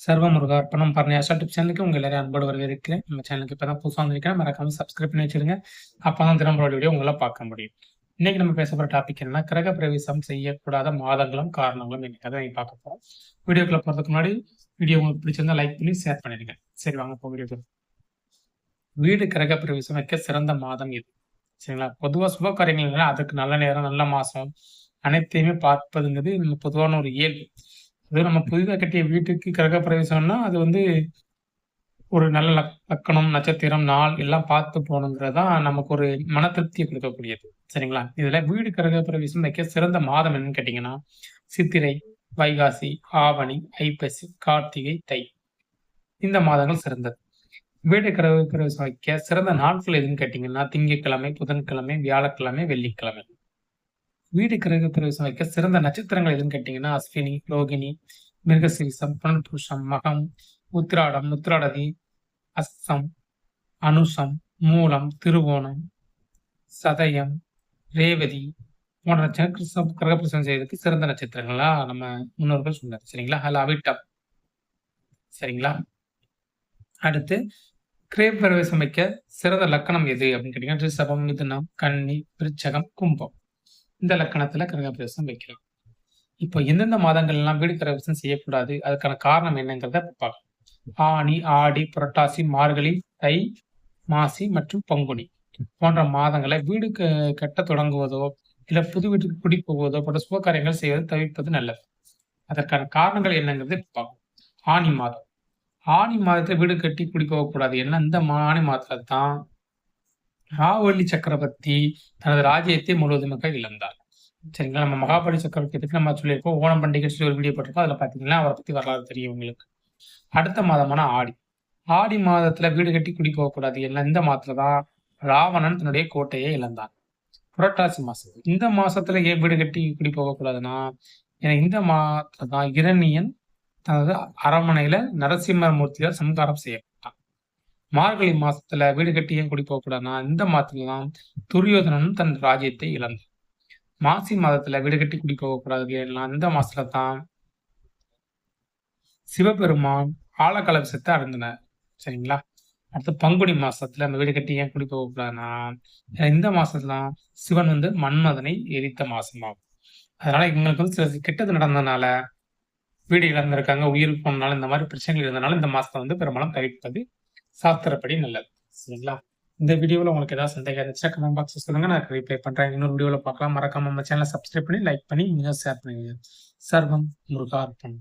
சர்வ முருகார்ப்பணம் பரணி ஆஷா டிப் சேனலுக்கு உங்க எல்லாரும் அன்போடு வரவேற்கிறேன். நம்ம சேனலுக்கு இப்போ தான் புதுசாக வந்திருக்கேன். மறக்காம சப்ஸ்கிரைப் பண்ணி வச்சிருங்க. அப்போ தான் தினம்பரோட வீடியோ உங்களால் பார்க்க முடியும். இன்னைக்கு நம்ம பேச போகிற டாபிக் என்னன்னா கிரக பிரவேசம் செய்யக்கூடாத மாதங்களும் காரணங்களும் இன்னைக்கு அதை நீங்கள் பார்க்க போகிறோம் வீடியோக்குள்ள போகிறதுக்கு முன்னாடி வீடியோ உங்களுக்கு பிடிச்சிருந்தா லைக் பண்ணி ஷேர் பண்ணிடுங்க. சரி வாங்க போ வீடியோ வீடு கிரக பிரவேசம் வைக்க சிறந்த மாதம் இது சரிங்களா? பொதுவாக சுப காரியங்கள் அதுக்கு நல்ல நேரம் நல்ல மாதம் அனைத்தையுமே பார்ப்பதுங்கிறது நம்ம பொதுவான ஒரு இயல்பு. அது நம்ம புதிதாக கட்டிய வீட்டுக்கு கிரக பிரவேசம்னா அது வந்து ஒரு நல்ல லக் லக்கணம் நட்சத்திரம் நாள் எல்லாம் பார்த்து போகணுங்கிறது தான் நமக்கு ஒரு மன திருப்தியை கொடுக்கக்கூடியது. சரிங்களா? இதில் வீடு கிரக பிரவேசம் வைக்க சிறந்த மாதம் என்னன்னு கேட்டிங்கன்னா சித்திரை வைகாசி ஆவணி ஐப்பசி கார்த்திகை தை. இந்த மாதங்கள் சிறந்தது. வீடு கிரக பிரவேசம் வைக்க சிறந்த நாட்கள் எதுன்னு கேட்டிங்கன்னா திங்கட்கிழமை புதன்கிழமை வியாழக்கிழமை வெள்ளிக்கிழமை. வீடு கிரக பிரவேசம் வைக்க சிறந்த நட்சத்திரங்கள் எதுன்னு கேட்டீங்கன்னா அஸ்வினி ரோகிணி மிருகசீரிசம் புனர்பூஷம் மகம் உத்திராடம் உத்ராடதி அஸ்ஸம் அனுஷம் மூலம் திருவோணம் சதயம் ரேவதி போன்ற நட்சத்திரம் கிரகப்பிரசனம் செய்யறதுக்கு சிறந்த நட்சத்திரங்களா நம்ம முன்னோர்கள் சொன்னார். சரிங்களா? அதில் அவிட்டம் சரிங்களா? அடுத்து கிரேப் பிரவேசம் வைக்க சிறந்த லக்கணம் எது அப்படின்னு கேட்டீங்கன்னா ரிஷபம் மிதுனம் கன்னி விருச்சகம் கும்பம். இந்த லக்கணத்துல கிரகப்பிரவேசம் வைக்கிறோம். இப்போ எந்தெந்த மாதங்கள்லாம் வீடு கிரகப்பிரவேசம் செய்யக்கூடாது அதுக்கான காரணம் என்னங்கிறத பார்க்கலாம் ஆணி ஆடி புரட்டாசி மார்கழி தை மாசி மற்றும் பங்குனி போன்ற மாதங்களை வீடு கட்ட தொடங்குவதோ இல்ல புது வீட்டுக்கு குடி போவதோ போன்ற சுப காரியங்கள் செய்வதை தவிர்ப்பது நல்லது. அதற்கான காரணங்கள் என்னங்கிறது பார்க்கும் ஆணி மாதம். ஆணி மாதத்தை வீடு கட்டி குடி போகக்கூடாது. ஏன்னா இந்த ஆணி மாதத்துல தான் ராவள்ளி சக்கரவர்த்தி தனது ராஜ்யத்தை முழுவதுமாக இழந்தார். சரிங்களா? நம்ம மகாபலி சக்கரவர்த்தி பற்றி நம்ம சொல்லியிருக்கோம். ஓணம் பண்டிகை சொல்லி ஒரு வீடியோ போட்டிருக்கோம். அதில் பார்த்தீங்கன்னா அவரை பற்றி வரலாறு தெரியும் உங்களுக்கு. அடுத்த மாதமான ஆடி. ஆடி மாதத்துல வீடு கட்டி குடி போகக்கூடாது. எல்லாம் இந்த மாதத்துல தான் ராவணன் தன்னுடைய கோட்டையை இழந்தான். புரட்டாசி மாசம். இந்த மாசத்துல ஏன் வீடு கட்டி குடி போகக்கூடாதுன்னா ஏன்னா இந்த மாதத்துல தான் இரணியன் தனது அரமனையில நரசிம்மமூர்த்தியால் சம்காரம் செய்யப்பட்டான். மார்கழி மாசத்துல வீடு கட்டி ஏன் குடி போகக்கூடாதுன்னா இந்த மாதத்துலதான் துரியோதனனும் தன் ராஜ்யத்தை இழந்தான். மாசி மாதத்துல வீடு கட்டி குடி போகக்கூடாது எல்லாம் இந்த மாசத்துல தான் சிவபெருமான் ஆழக்கலவசத்தை அடைந்தனர் சரிங்களா? அடுத்து பங்குனி மாசத்துல அந்த வீடு கட்டி ஏன் குடி போகக்கூடாதுன்னா இந்த மாசத்துல சிவன் வந்து மன்மதனை எரித்த மாசமாகும். அதனால எங்களுக்கு வந்து சில கெட்டது நடந்ததுனால வீடு இழந்திருக்காங்க உயிர் போனாலும் இந்த மாதிரி பிரச்சனைகள் இருந்தனால இந்த மாசத்தை வந்து பெரும்பாலும் தவிர்ப்பது சாஸ்திரப்படி நல்லது. சரிங்களா? இந்த வீடியோவில் உங்களுக்கு ஏதாவது சந்தேகம் இருந்துச்சுன்னா கமெண்ட் பாக்ஸ் சொல்லுங்க. நான் ரீப்ளை பண்றேன். இன்னொரு வீடியோவில் பார்க்கலாம். மறக்காம நம்ம சேனலை சப்ஸ்கிரைப் பண்ணி லைக் பண்ணி நீங்கள் ஷேர் பண்ணுவீங்க சர்வம் முருகார்ப்பணம்